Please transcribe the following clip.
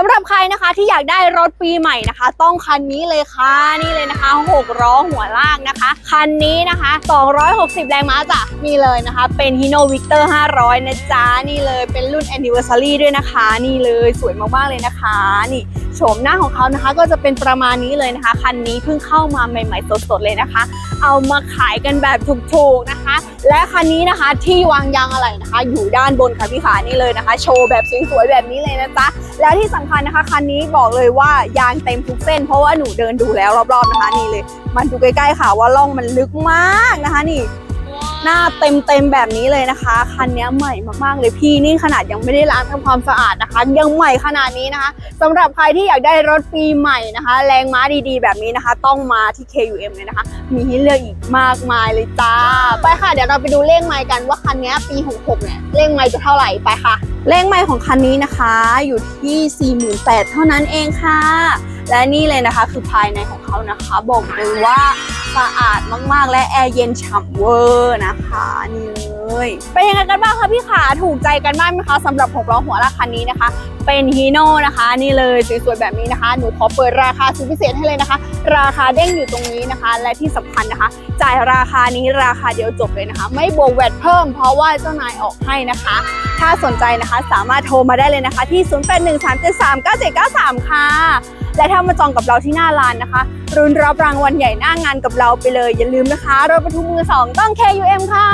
สำหรับใครนะคะที่อยากได้รถปีใหม่นะคะ ต้องคันนี้เลยค่ะนี่เลยนะคะ6ล้อหัวลากนะคะ คันนี้นะคะ 260 แรงม้าจ้ะนี่เลยนะคะ เป็น Hino Victor 500 นะจ๊ะนี่เลยเป็นรุ่น Anniversary ด้วยนะคะ นี่เลยสวยมากๆเลยนะคะนี่โฉมหน้าของเขานะคะก็จะเป็นประมาณนี้เลยนะคะ คันนี้เพิ่งเข้ามาใหม่ๆสดๆเลยนะคะ เอามาขายกันแบบถูกๆนะคะ และคันนี้นะคะที่วางยางอะไรนะคะ อยู่ด้านบนค่ะพี่ขานี่เลยนะคะ โชว์แบบสวยๆแบบนี้เลยนะจ๊ะแล้วที่สำคัญนะคะคันนี้บอกเลยว่ายางเต็มทุกเส้น เพราะว่าหนูเดินดูแล้วรอบๆนะคะนี่เลย มันดูใกล้ๆค่ะว่าล่องมันลึกมากนะคะนี่ หน้าเต็มๆแบบนี้เลยนะคะ คันนี้ใหม่มากๆเลยพี่นี่ขนาดยังไม่ได้ล้างทำความสะอาดนะคะ ยังใหม่ขนาดนี้นะคะสำหรับใครที่อยากได้รถปีใหม่นะคะ แรงม้าดีๆ แบบนี้นะคะ ต้องมาที่ KUM เลยนะคะ มีให้เลือกอีกมากมายเลยจ้า ไปค่ะเดี๋ยวเราไปดูเลขไมล์กันว่าคันนี้ปี 66 เนี่ยเลขไมล์จะเท่าไหร่ไปค่ะ เลขไมล์ของคันนี้นะคะอยู่ที่ 48,000เท่านั้นเองค่ะ และนี่เลยนะคะคือภายในของเขานะคะบอกเลยว่าสะอาด มาก ๆ และแอร์เย็นฉ่ำเวอร์นะคะนี่เลยเป็นยังไงกันบ้างคะพี่ขาถูกใจกันบ้างไหมคะสำหรับ6ล้อหัวลาคันนี้นะคะ เป็นฮีโน่นะคะ นี่เลยสวยๆแบบนี้นะคะ หนูขอเปิดราคาสุดพิเศษให้เลยนะคะ ราคาเด้งอยู่ตรงนี้นะคะ และที่สำคัญนะคะ จ่ายราคานี้ราคาเดียวจบเลยนะคะ ไม่บวกแวดเพิ่ม เพราะว่าเจ้านายออกให้นะคะ ถ้าสนใจนะคะสามารถโทรมาได้เลยนะคะ ที่ 0813739793 ค่ะ และถ้ามาจองกับเราที่หน้าร้านนะคะ รุนรับรางวัลใหญ่หน้างานกับเราไปเลยอย่าลืมนะคะรถบรรทุกมือสองต้อง KUM ค่ะ